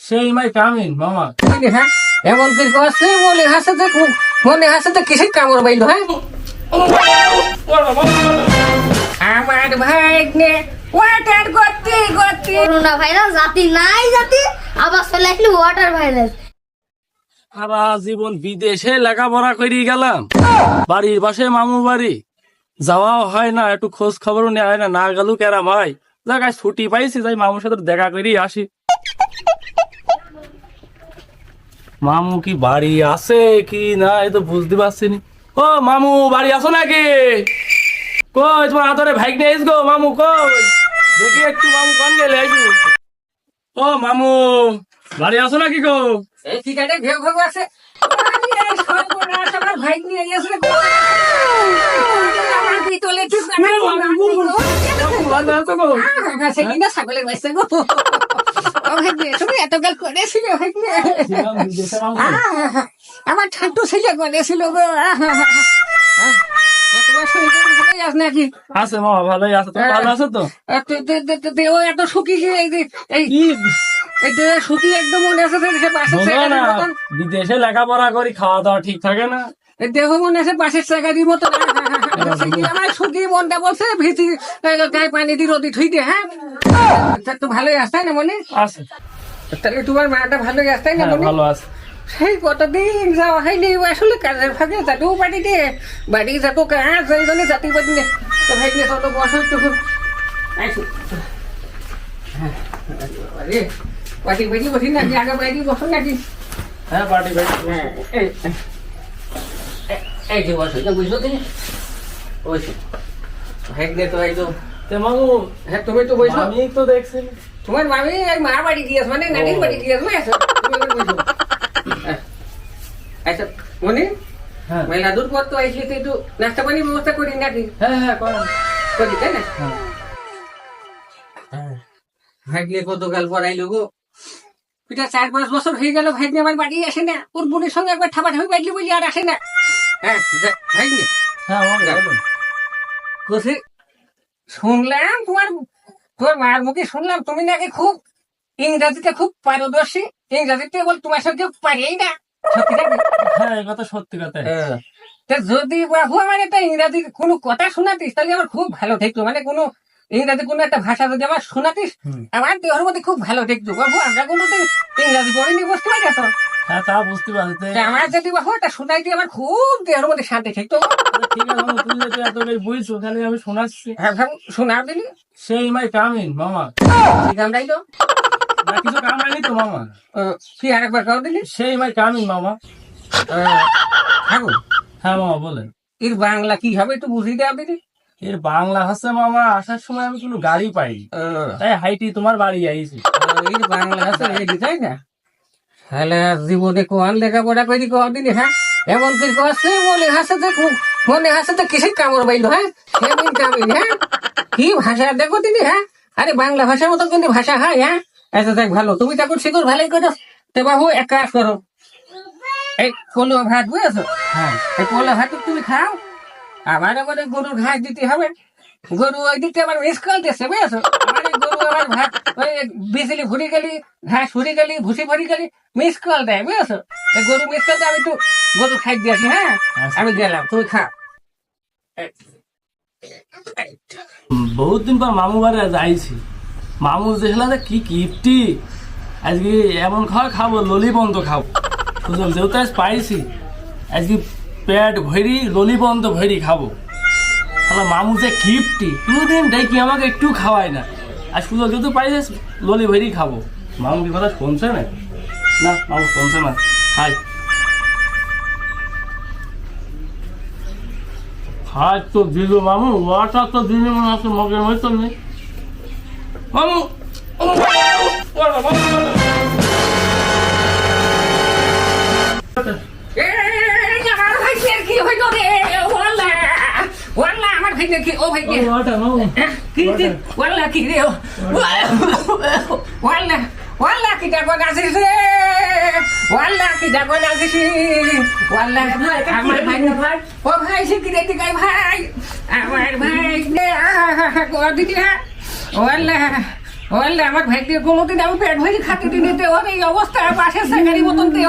সেই মাই কামিন মামা। হ্যাঁ এমন করে করছে মনে হাসে তো মনে হাসে তো কিসের কামড় বাইল হ্যাঁ? আমার ভাই ওয়াটার গতি গতি। করোনা ভাইরাস জাতি নাই জাতি আবার চলে আসলে ওয়াটার ভাইরাস সারা জীবন বিদেশে লেখাপড়া করে গেলাম। বাড়ির পাশে মামু বাড়ি। যাওয়াও হয় না একটু খোঁজ খবরও নেওয়া হয় না না গেল কেরাম হয় জায়গায় ছুটি পাইছি যাই মামুর সাথে দেখা করেই আসি। মামু কি বাড়ি আছে কি না এই তো বুঝতে পারছি নি ও মামু বাড়ি আছো নাকি? কই তোমার হাতরে ভাইক নিয়ে গো মামু কই? দেখি একটু মামু কন গেলে আইসু ও মামু বাড়ি আছো নাকি গো? এই ঠিকানে ভেউ ভেউ আছে। আরে সর্বনাশ, আমার ভাই নিয়ে গেছে আমার ঠান্ডু ছেলে করেছিল গো শুকিয়ে একদম মনে আছে বিদেশে লেখাপড়া করি, খাওয়া দাওয়া ঠিক থাকে না। দেহ মনে আছে পাশের জায়গারই মতো আমার শুকিয়ে মনটা বলছে ভিতি গায়ে পানি দিয়ে রোদি থুই দে হ্যাঁ? তা ভালোই আসতে না মনে? আছে। তাহলে তোমার মাটা ভালোই আসতে না হ্যাঁ মনে? ভালো আছে। সেই কতদিন যাওয়া হয়নি আসলে কাজের ফাঁকে যাতেও দে বাড়ি যাব কাজ এই জন্য জাতি পারি নে। তো ভাই নে কত বছর টুকু আইসো। পাটি বাড়ি বসি নাকি আগে বাড়ি বসো নাকি? হ্যাঁ পার্টি ভাই হ্যাঁ, এই এই- এই যে বসো এটা বুঝলো তুমি বসো ভাই নে তো এই তো তে মামু হ্যাঁ তুমি তো বসো আমি তো দেখছি তোমার মামি এক মা বাড়ি গিয়েছ মানে নানির বাড়ি গিয়েছ না এসো তুমি এবার বসো হ্যাঁ। আচ্ছা মনে হ্যাঁ মেলা দূর পর তো আইসি তুই একটু নাস্তা পানির ব্যবস্থা করি নাকি হ্যাঁ হ্যাঁ করেন করি তাই না হ্যাঁ ভাগ্যে কত কাল পড়াইলো গো পিতা চার পাঁচ বছর হয়ে গেল ভাগ্নে আমার বাড়ি আসে না ওর বোনের সঙ্গে একবার ঠাপা ঠাপি বাড়লি বলি আর আসে না হ্যাঁ হ্যাঁ শুনলাম তোমার তোমার মার মুখে শুনলাম তুমি নাকি খুব ইংরাজিতে খুব পারদর্শী। ইংরাজিতে বল তোমার সঙ্গে পারিই না। হ্যাঁ কথা সত্যি কথা। যদি বাবু আমার একটা ইংরাজি কোনো কথা শোনাতিস তাহলে আমার খুব ভালো ঠেকতো মানে কোনো ইংরাজি কোনো একটা ভাষা যদি আমার শোনাতিস। আমার দেহর মধ্যে খুব ভালো ঠেকতো বাবু আমরা কোনো তো ইংরাজি পড়িনি বুঝতে পারি তো হ্যাঁ তা বুঝতে পারছি। তে- তা আমার যদি শোনাইতে আমার খুব দেহর মধ্যে শান্তি ঠিক আছে তুমি যদি এত বুঝছ তাহলে আমি শোনাচ্ছি। হ্যাঁ শোনাও দিলি। সেই মাই কামিন মামা। ঠিক আমরাই তো না কিছু কাম হয়নি তো মামা। কি আরেকবার দিলি? সেই মাই কামিন মামা। ভাবু হ্যাঁ মামা বলেন। এর বাংলা কি হবে একটু বুঝিয়ে দেওয়া দিলি? এর বাংলা ভাষা মামা আসার সময় আমি কোনো গাড়ি পাই তাই হাইটি তোমার বাড়ি আইছি। এর বাংলা আছে রেডি তাই না? তাহলে আর জীবনে কোয়ান লেখাপড়া করি কোয়া হ্যাঁ? এমন করে করছে মনে হাসে তো মনে হাসে তো কিসের কামড় বাইল হ্যাঁ? কেমন কামিন হ্যাঁ? কি ভাষা দেখো দিদি হ্যাঁ? আরে বাংলা ভাষার মতো কিন্তু ভাষা হয় হ্যাঁ? আচ্ছা দেখ ভালো। তুমি তখন শিখুর ভালোই করো তো বাবু এক কাজ করো। এই পোলো ভাত বুঝেছ? হ্যাঁ। এই পোলো ভাত তুমি খাও। আবার আবার গরুর ঘাস দিতে হবে। গরু ওই দিকটা আবার মিস কল দিচ্ছে বুঝেছ? আমার গরু ওই বিজলি ভরি গেলি ঘাস ভরি গেলি ভুসি ভরি গেলি মিস কল দেয় বুঝেছ? গরু মিস কল আমি একটু গরু খাই দিয়েছি হ্যাঁ? আমি গেলাম তুমি খাও বহুত দিন পর মামু বাড়ি যাইছি। মামু দেখলা যে কি কিপটি। আজকে এমন খাওয়া খাব ললি বন্ধ খাব। সুযোগ যেহেতু আজ পাইছি আজকে পেট ভরি ললি বন্ধ ভরি খাব। তাহলে মামু যে কিপটি কোনোদিন দেখি আমাকে একটু খাওয়ায় না। আর সুযোগ যেহেতু পাইছে ললি ভরি খাব মামু কি কথা শুনছে না না মামু শুনছে না হাই হাই তো দিল মামু ওয়াটা তো দিলে মনে হচ্ছে মগের মতো নেই মামু কি হইল রে ও ভাই ও, কি কি ওয়াল্লা কি রে ওয়াল্লা ওয়াল্লা কি যাব নাচিস রে ওয়াল্লা কি যাব নাচিস ওয়াল্লা আমার ভাই ও ভাই সে কি ভাই ভাই আমার ভাই নে করে দিলি ওয়াল্লা ওয়াল্লা আমার ভাই দিয়ে কোনোদিন আমি পেট ভরি খাতে দিনি তে ওর এই অবস্থা পাশে সাকারি মতন দেহ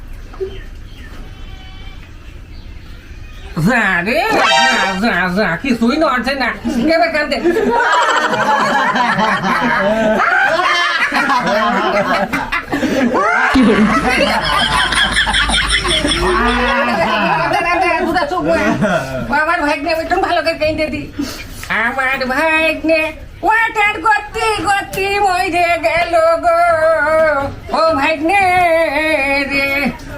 যা রে না এবার কান্দে। আমার ভাগ্নে একটু ভালো করে কেঁদে দি। আমার ওয়াটার গতি গতি মরে গেল গো। ও ভাগ্নে রে,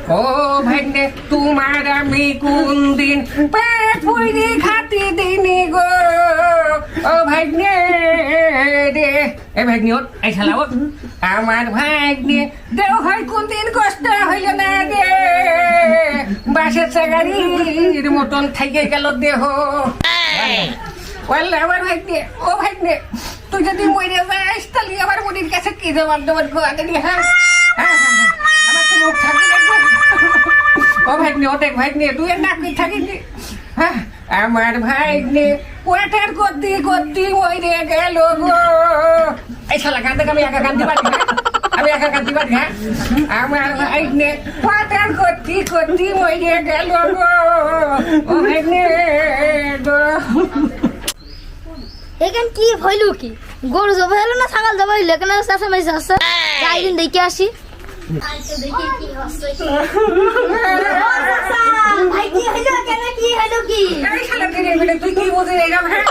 ও ভাগ্নে, তোমার আমি কোন দিন পেট পুরি খাতি দিনি গো। ও ভাগ্নে রে। এ ভাগ্নি এই শালা আমার ভাগ্নে দেও হয় কোন দিন কষ্ট হইল না রে বাসের চাগারির মতন থেকে গেল দেহ। বললে আমার ভাগ্নে ও ভাগ্নে তুই যদি মরে যাস তাহলে আমার মনির কাছে কি জবাব দেবার গো? আগে নিয়ে হ্যাঁ হ্যাঁ, হ্যাঁ। আমার তো মুখ থাকি দেখব ও ভাগ্নে ও দেখ ভাগ্নে তুই নাকি থাকিনি হ্যাঁ আমার ভাগ্নে ওয়াটার করতে করতে মরে গেল গো এই শালা আমি একা কান্দি পারি না আমি একা কান্দি পারি হ্যাঁ আমার ভাগ্নে ওয়াটার করতে করতে মরে গেল গো ও ভাগ্নে গো এখান কি হইল কি? গরু জবা হইল না ছাগল জবা হইল? কেন চাষা মাইছে যাই দিন দেখে আসি। আমার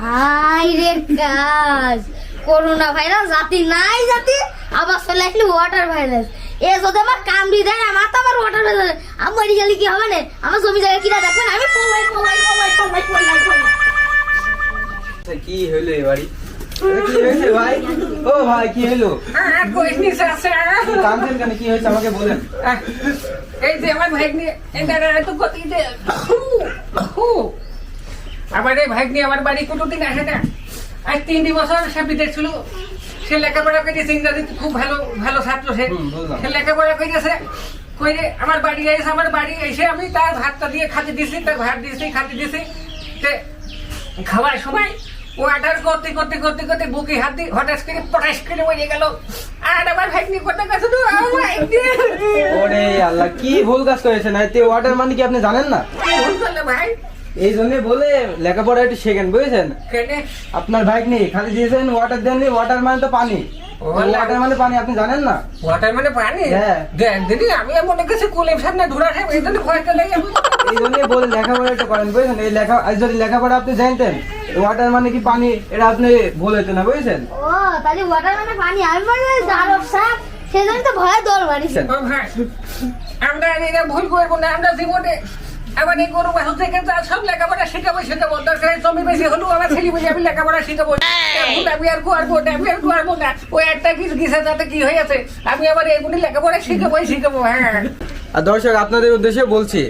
হাই রে করোনা ভাইরাস জাতি নাই জাতি আবার চলে আসলি ওয়াটার ভাইরাস এ যদি আমার কামড়ি দেয় আমার তো আমার ওয়াটার ভাইরাস আমি মরি গেলে কি হবে না আমার জমি জায়গা কিনা দেখবেন আমি পলাই পলাই পলাই। কি হলো এবারে কি হয়েছে ভাই? ও ভাই কি হলো? আর কইস নি চাচা। কাঁদছেন কেন? কি হয়েছে? আমাকে বলেন। এই যে আমার ভাগ্নে এত গতি আমার এই ভাগ্নে আমার বাড়ি কোনোদিন আসে না। আজ তিনটি বছর সে বিদেশ ছিল। সে লেখাপড়া করেছে ইংরাজিতে খুব ভালো ভালো ছাত্র সে। সে লেখাপড়া করেছে। কইরে আমার বাড়ি এসে আমার বাড়ি এসে আমি তার ভাতটা দিয়ে খাতে দিছি তার ভাত দিয়েছি খাতে দিছি। তে খাওয়ার সময় ও আটার করতে করতে করতে করতে বুকে হাত দিয়ে হঠাৎ করে পটাশ করে মরে গেল। আর আমার ভাগ্নি করতে গেছে তো ওরে আল্লাহ কি ভুল কাজ করেছেন? এতে ওয়াটার মানে কি আপনি জানেন না? ভুল করলে ভাই? এই জন্য বলে লেখাপড়া একটু শেখেন বুঝেছেন? আপনার বাইক নেই খালি দিয়েছেন ওয়াটার দেননি ওয়াটার মানে তো পানি। ওয়াটার মানে পানি আপনি জানেন না? ওয়াটার মানে পানি? হ্যাঁ। দেখ দিদি আমি মনে করছি কুলের সামনে ধরা খাই এই জন্য ভয়টা লেগে এই জন্য বলে লেখাপড়া একটু করেন বুঝেছেন? এই লেখা যদি লেখাপড়া আপনি জানতেন ওয়াটার মানে কি পানি? এটা আপনি বলেছেন না বুঝেছেন? ও তাহলে ওয়াটার মানে পানি। আমি মনে হয় জারব সাপ সেজন্য তো ভয় দৌড় মারিছে। ও ভাই আমরা আর এটা ভুল করব না আমরা জীবনে আমার এই গরু বাহু থেকে যা সব লেখাপড়া শিখাবো শিখাবো দরকার হয় জমি বেশি হলেও আমার ছেলে বলে আমি লেখাপড়া শিখাবো এখন আমি আর করব না আমি আর করব না। ওই একটা কিছু কিসে যাতে কি হয়েছে? আমি আবার এগুলি লেখাপড়া শিখাবোই শিখাবো হ্যাঁ। আর দর্শক আপনাদের উদ্দেশ্যে বলছি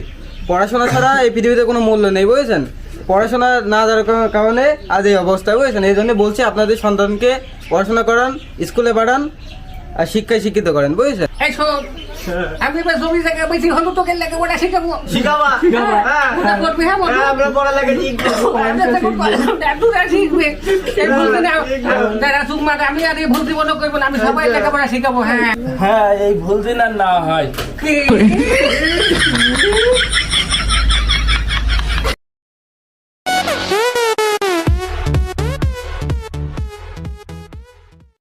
পড়াশোনা ছাড়া এই পৃথিবীতে কোনো মূল্য নেই বুঝেছেন? পড়াশোনা না কা- কারণে আজ এই অবস্থা বুঝেছেন এই জন্য বলছি আপনাদের সন্তানকে পড়াশোনা করান স্কুলে পাঠান আর শিক্ষায় শিক্ষিত করেন বুঝেছেন? এই আমি এবার জমি জায়গা বেশি হলো তোকে লেখাপড়া শিখাবো। শিখাবা? হ্যাঁ ওটা করবি বলো? আমরা পড়ালেখা শিখব দাদুরা শিখবে এই বলতে না যারা সুকুমার আমি আর এই ভুল জীবনও করব না আমি সবাই লেখাপড়া শিখাবো হ্যাঁ। হ্যাঁ এই ভুল দিন আর না হয়।